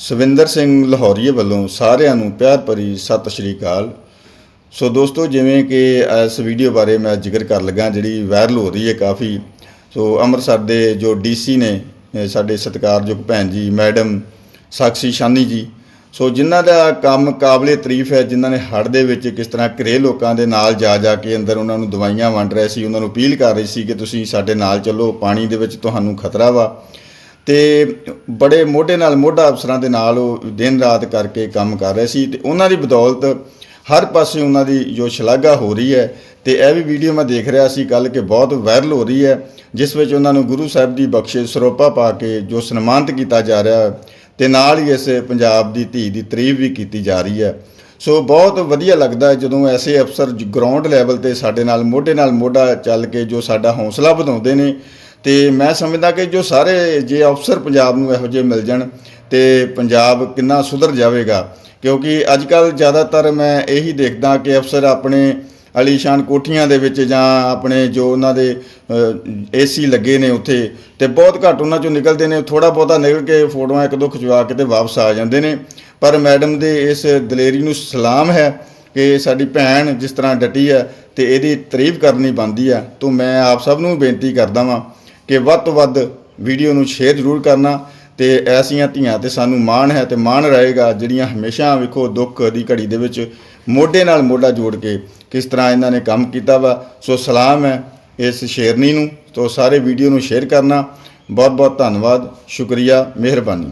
ਸਵਿੰਦਰ ਸਿੰਘ ਲਾਹੌਰੀਏ ਵੱਲੋਂ ਸਾਰਿਆਂ ਨੂੰ ਪਿਆਰ ਭਰੀ ਸਤਿ ਸ਼੍ਰੀ ਅਕਾਲ। ਸੋ ਦੋਸਤੋ, ਜਿਵੇਂ ਕਿ ਇਸ ਵੀਡੀਓ ਬਾਰੇ ਮੈਂ ਜ਼ਿਕਰ ਕਰ ਲੱਗਾ, ਜਿਹੜੀ ਵਾਇਰਲ ਹੋ ਰਹੀ ਹੈ ਕਾਫੀ। ਸੋ ਅੰਮ੍ਰਿਤਸਰ ਦੇ ਜੋ ਡੀਸੀ ਨੇ ਸਾਡੇ ਸਤਿਕਾਰਯੋਗ ਭੈਣ ਜੀ, ਮੈਡਮ ਸਾਕਸ਼ੀ ਸ਼ਾਨੀ ਜੀ। ਸੋ ਜਿਨ੍ਹਾਂ ਦਾ ਕੰਮ ਕਾਬਲੇ ਤਾਰੀਫ ਹੈ, ਜਿਨ੍ਹਾਂ ਨੇ ਹੜ੍ਹ ਦੇ ਵਿੱਚ ਕਿਸ ਤਰ੍ਹਾਂ ਘਰੇ ਲੋਕਾਂ ਦੇ ਨਾਲ ਜਾ ਜਾ ਕੇ ਅੰਦਰ ਉਹਨਾਂ ਨੂੰ ਦਵਾਈਆਂ ਵੰਡ ਰਹੇ ਸੀ, ਉਹਨਾਂ ਨੂੰ ਅਪੀਲ ਕਰ ਰਹੀ ਸੀ ਕਿ ਤੁਸੀਂ ਸਾਡੇ ਨਾਲ ਚੱਲੋ, ਪਾਣੀ ਦੇ ਵਿੱਚ ਤੁਹਾਨੂੰ ਖਤਰਾ ਵਾ। ਤੇ ਬੜੇ ਮੋਢੇ ਨਾਲ ਮੋਢਾ ਅਫਸਰਾਂ ਦੇ ਨਾਲ ਉਹ ਦਿਨ ਰਾਤ ਕਰਕੇ ਕੰਮ ਕਰ ਰਹੇ ਸੀ ਤੇ ਉਹਨਾਂ ਦੀ ਬਦੌਲਤ ਹਰ ਪਾਸੇ ਉਹਨਾਂ ਦੀ ਜੋ ਸ਼ਲਾਘਾ ਹੋ ਰਹੀ ਹੈ ਤੇ ਇਹ ਵੀ ਵੀਡੀਓ ਮੈਂ ਦੇਖ ਰਿਹਾ ਸੀ ਕੱਲ ਕਿ ਬਹੁਤ ਵਾਇਰਲ ਹੋ ਰਹੀ ਹੈ, ਜਿਸ ਵਿੱਚ ਉਹਨਾਂ ਨੂੰ ਗੁਰੂ ਸਾਹਿਬ ਦੀ ਬਖਸ਼ਿਸ਼ ਸਰੋਪਾ ਪਾ ਕੇ ਜੋ ਸਨਮਾਨਿਤ ਕੀਤਾ ਜਾ ਰਿਹਾ ਹੈ ਤੇ ਨਾਲ ਹੀ ਇਸ ਪੰਜਾਬ ਦੀ ਧੀ ਦੀ ਤਾਰੀਫ ਵੀ ਕੀਤੀ ਜਾ ਰਹੀ ਹੈ। ਸੋ ਬਹੁਤ ਵਧੀਆ ਲੱਗਦਾ ਜਦੋਂ ਐਸੇ ਅਫਸਰ ਗਰਾਊਂਡ ਲੈਵਲ ਤੇ ਸਾਡੇ ਨਾਲ ਮੋਢੇ ਨਾਲ ਮੋਢਾ ਚੱਲ ਕੇ ਜੋ ਸਾਡਾ ਹੌਸਲਾ ਵਧਾਉਂਦੇ ਨੇ ਤੇ ਮੈਂ ਸਮਝਦਾ ਕਿ ਜੋ ਸਾਰੇ ਜੇ ਅਫਸਰ ਪੰਜਾਬ ਨੂੰ ਇਹੋ ਜਿਹੇ ਮਿਲ ਜਾਣ ਤੇ ਪੰਜਾਬ ਕਿੰਨਾ ਸੁਧਰ ਜਾਵੇਗਾ, ਕਿਉਂਕਿ ਅੱਜ ਕੱਲ ਜ਼ਿਆਦਾਤਰ ਮੈਂ ਇਹੀ ਦੇਖਦਾ ਕਿ ਅਫਸਰ ਆਪਣੇ ਅਲੀਸ਼ਾਨ ਕੋਠੀਆਂ ਦੇ ਵਿੱਚ ਜਾਂ ਆਪਣੇ ਜੋ ਉਹਨਾਂ ਦੇ ਏਸੀ ਲੱਗੇ ਨੇ ਉੱਥੇ ਤੇ ਬਹੁਤ ਘੱਟ ਉਹਨਾਂ ਚੋਂ ਨਿਕਲਦੇ ਨੇ ਥੋੜਾ ਬਹੁਤਾ ਨਿਕਲ ਕੇ ਫੋਟੋਆਂ ਇੱਕ ਦੋ ਖਿਚਵਾ ਕੇ ਤੇ ਵਾਪਸ ਆ ਜਾਂਦੇ ਨੇ। ਪਰ ਮੈਡਮ ਦੇ ਇਸ ਦਲੇਰੀ ਨੂੰ ਸਲਾਮ ਹੈ ਕਿ ਸਾਡੀ ਭੈਣ ਜਿਸ ਤਰ੍ਹਾਂ ਡਟੀ ਹੈ ਤੇ ਇਹਦੀ ਤਾਰੀਫ ਕਰਨੀ ਬਣਦੀ ਹੈ, ਤੋਂ ਮੈਂ ਆਪ ਸਭ ਨੂੰ ਬੇਨਤੀ ਕਰਦਾ ਵਾਂ ਕਿ ਵੱਧ ਤੋਂ ਵੱਧ ਵੀਡੀਓ ਨੂੰ ਸ਼ੇਅਰ ਜ਼ਰੂਰ ਕਰਨਾ ਤੇ ਐਸੀਆਂ ਧੀਆਂ ਤੇ ਸਾਨੂੰ ਮਾਣ ਹੈ ਤੇ ਮਾਣ ਰਹੇਗਾ ਜਿਹੜੀਆਂ ਹਮੇਸ਼ਾ ਵੇਖੋ ਦੁੱਖ ਦੀ ਘੜੀ ਦੇ ਵਿੱਚ ਮੋਢੇ ਨਾਲ ਮੋਢਾ ਜੋੜ ਕੇ ਕਿਸ ਤਰ੍ਹਾਂ ਇਹਨਾਂ ਨੇ ਕੰਮ ਕੀਤਾ ਵਾ। ਸੋ ਸਲਾਮ ਹੈ ਇਸ ਸ਼ੇਰਨੀ ਨੂੰ। ਤੋਂ ਸਾਰੇ ਵੀਡੀਓ ਨੂੰ ਸ਼ੇਅਰ ਕਰਨਾ। ਬਹੁਤ ਬਹੁਤ ਧੰਨਵਾਦ। ਸ਼ੁਕਰੀਆ। ਮਿਹਰਬਾਨੀ।